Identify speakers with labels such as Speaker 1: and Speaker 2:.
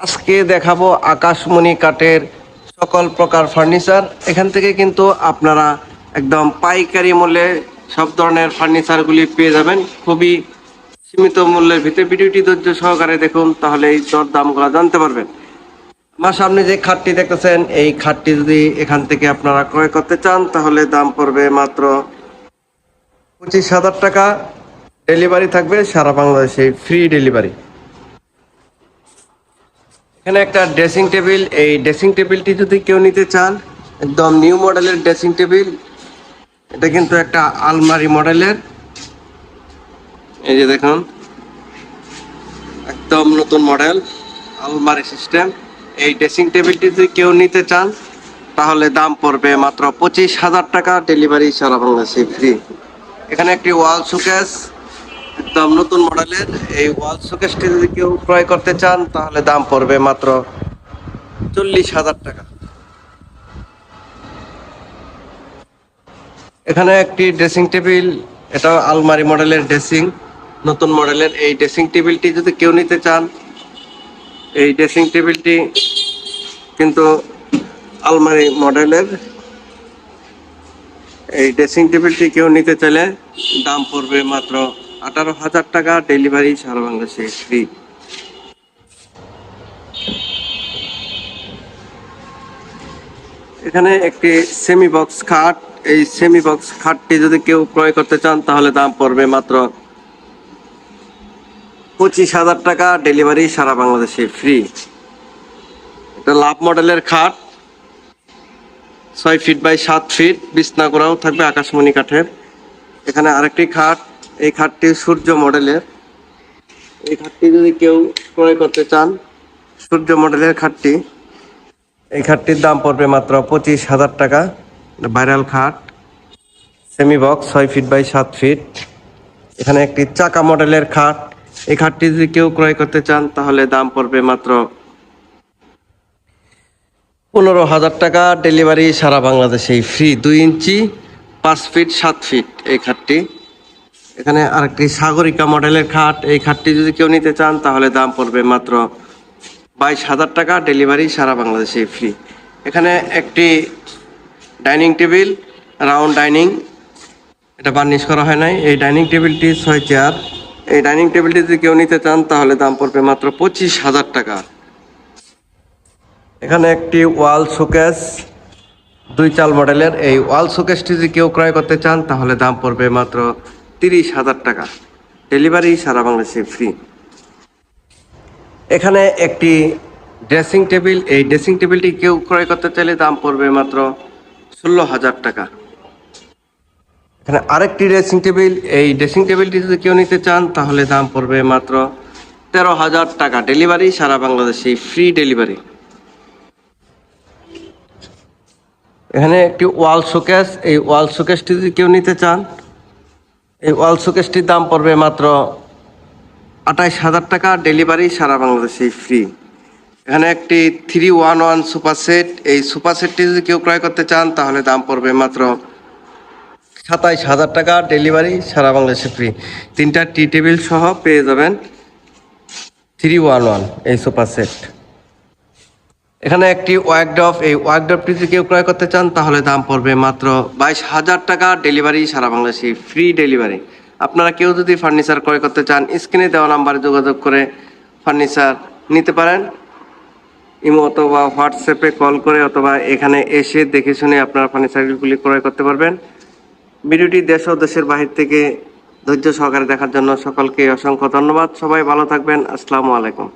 Speaker 1: আজকে দেখাবো আকাশমণি কাঠের সকল প্রকার ফার্নিচার। এখান থেকে কিন্তু আপনারা একদম পাইকারি মূল্যে সব ধরনের ফার্নিচারগুলি পেয়ে যাবেন। খুবই সীমিত মূল্যের ভিতরে ভিডিওটি ধৈর্য সহকারে দেখুন, তাহলে এই দর দামগুলো জানতে পারবেন। আমার সামনে যে খাটটি দেখতেছেন, এই খাটটি যদি এখান থেকে আপনারা ক্রয় করতে চান, তাহলে দাম পড়বে মাত্র পঁচিশ হাজার টাকা। ডেলিভারি থাকবে সারা বাংলাদেশে, ফ্রি ডেলিভারি। এখানে একটা ড্রেসিং টেবিল এই ড্রেসিং টেবিলটি যদি কেউ নিতে চান, একদম নিউ মডেলের ড্রেসিং টেবিল এটা কিন্তু একটা আলমারি মডেলের এই যে দেখুন, একদম নতুন মডেল আলমারি সিস্টেম এই ড্রেসিং টেবিলটি যদি কেউ নিতে চান, তাহলে দাম পড়বে মাত্র পঁচিশ হাজার টাকা ডেলিভারি সারা বাংলাদেশে ফ্রি এখানে একটি ওয়াল শোকেস একদম নতুন মডেলের এই ওয়াল শোকেসটি যদি কেউ ক্রয় করতে চান, তাহলে দাম পড়বে মাত্র চল্লিশ হাজার টাকা। এখানে একটি ড্রেসিং টেবিল এটা আলমারি মডেলের ড্রেসিং নতুন মডেলের এই ড্রেসিং টেবিলটি যদি কেউ নিতে চান, এই ড্রেসিং টেবিলটি কিন্তু আলমারি মডেলের, এই ড্রেসিং টেবিলটি কেউ নিতে চাইলে দাম পড়বে মাত্র আঠারো হাজার টাকা ডেলিভারি সারা বাংলাদেশে ফ্রি এখানে একটি সেমি বক্স খাট। এই সেমি বক্স খাটটি যদি কেউ ক্রয় করতে চান, তাহলে দাম পড়বে মাত্র পঁচিশ হাজার টাকা, ডেলিভারি সারা বাংলাদেশে ফ্রি এটা লাভ মডেলের খাট। ছয় ফিট বাই সাত ফিট বিছনা করাও থাকবে আকাশমণি কাঠের। এখানে আরেকটি খাট। এই খাটটি সূর্য মডেলের। এই খাটটি যদি কেউ ক্রয় করতে চান, সূর্য মডেলের খাটটি। এই খাটটির দাম পড়বে মাত্র পঁচিশ হাজার টাকা। ভাইরাল খাট। সেমি বক্স ছয় ফিট বাই সাত ফিট এখানে একটি চাকা মডেলের খাট। এই খাটটি যদি কেউ ক্রয় করতে চান, তাহলে দাম পড়বে মাত্র পনেরো হাজার টাকা। ডেলিভারি সারা বাংলাদেশে ফ্রি দুই ইঞ্চি, পাঁচ ফিট সাত ফিট এই খাটটি। এখানে আরেকটি সাগরিকা মডেলের খাট। এই খাটটি যদি কেউ নিতে চান, তাহলে দাম পড়বে মাত্র বাইশ হাজার টাকা, ডেলিভারি সারা বাংলাদেশে ফ্রি। এখানে একটি ডাইনিং টেবিল, রাউন্ড ডাইনিং, এটা বার্নিশ করা হয় নাই। এই ডাইনিং টেবিলটি ছয় চেয়ার। এই ডাইনিং টেবিলটি যদি কেউ নিতে চান, তাহলে দাম পড়বে মাত্র পঁচিশ হাজার টাকা। এখানে একটি ওয়াল শোকেস, দুই চাল মডেলের। এই ওয়াল শোকেসটি যদি কেউ ক্রয় করতে চান, তাহলে দাম পড়বে মাত্র তিরিশ হাজার টাকা। ডেলিভারি সারা বাংলাদেশে ফ্রি এখানে একটি ড্রেসিং টেবিল এই ড্রেসিং টেবিলটি কেউ ক্রয় করতে চাইলে দাম পড়বে মাত্র ষোলো হাজার টাকা। এখানে আরেকটি ড্রেসিং টেবিল এই ড্রেসিং টেবিলটি যদি কেউ নিতে চান, তাহলে দাম পড়বে মাত্র তেরো হাজার টাকা। ডেলিভারি সারা বাংলাদেশে ফ্রি ডেলিভারি এখানে একটি ওয়াল শোকেস এই ওয়াল শোকেসটি যদি কেউ নিতে চান এই ওয়াল শোকেসটির দাম পড়বে মাত্র আঠাইশ হাজার টাকা, ডেলিভারি সারা বাংলাদেশে ফ্রি। এখানে একটি three one one super set. এই সুপার সেটটি যদি কেউ ক্রয় করতে চান, তাহলে দাম পড়বে মাত্র সাতাইশ হাজার টাকা, ডেলিভারি সারা বাংলাদেশে ফ্রি। তিনটা টি টেবিল সহ পেয়ে যাবেন থ্রি ওয়ান ওয়ান এই সুপার সেট। এখানে একটি ওয়াকডপ এই ওয়াকডপটি যদি কেউ ক্রয় করতে চান, তাহলে দাম পড়বে মাত্র বাইশ হাজার টাকা ডেলিভারি, সারা বাংলাদেশে ফ্রি ডেলিভারি। আপনারা কেউ যদি ফার্নিচার ক্রয় করতে চান, স্ক্রিনে দেওয়া নাম্বারে যোগাযোগ করে ফার্নিচার নিতে পারেন। ইমো অথবা হোয়াটসঅ্যাপে কল করে অথবা এখানে এসে দেখে শুনে আপনারা ফার্নিচারগুলি ক্রয় করতে পারবেন। ভিডিওটি দেশ ও দেশের বাহির থেকে ধৈর্য সহকারে দেখার জন্য সকলকে অসংখ্য ধন্যবাদ। সবাই ভালো থাকবেন। আসসালামু আলাইকুম।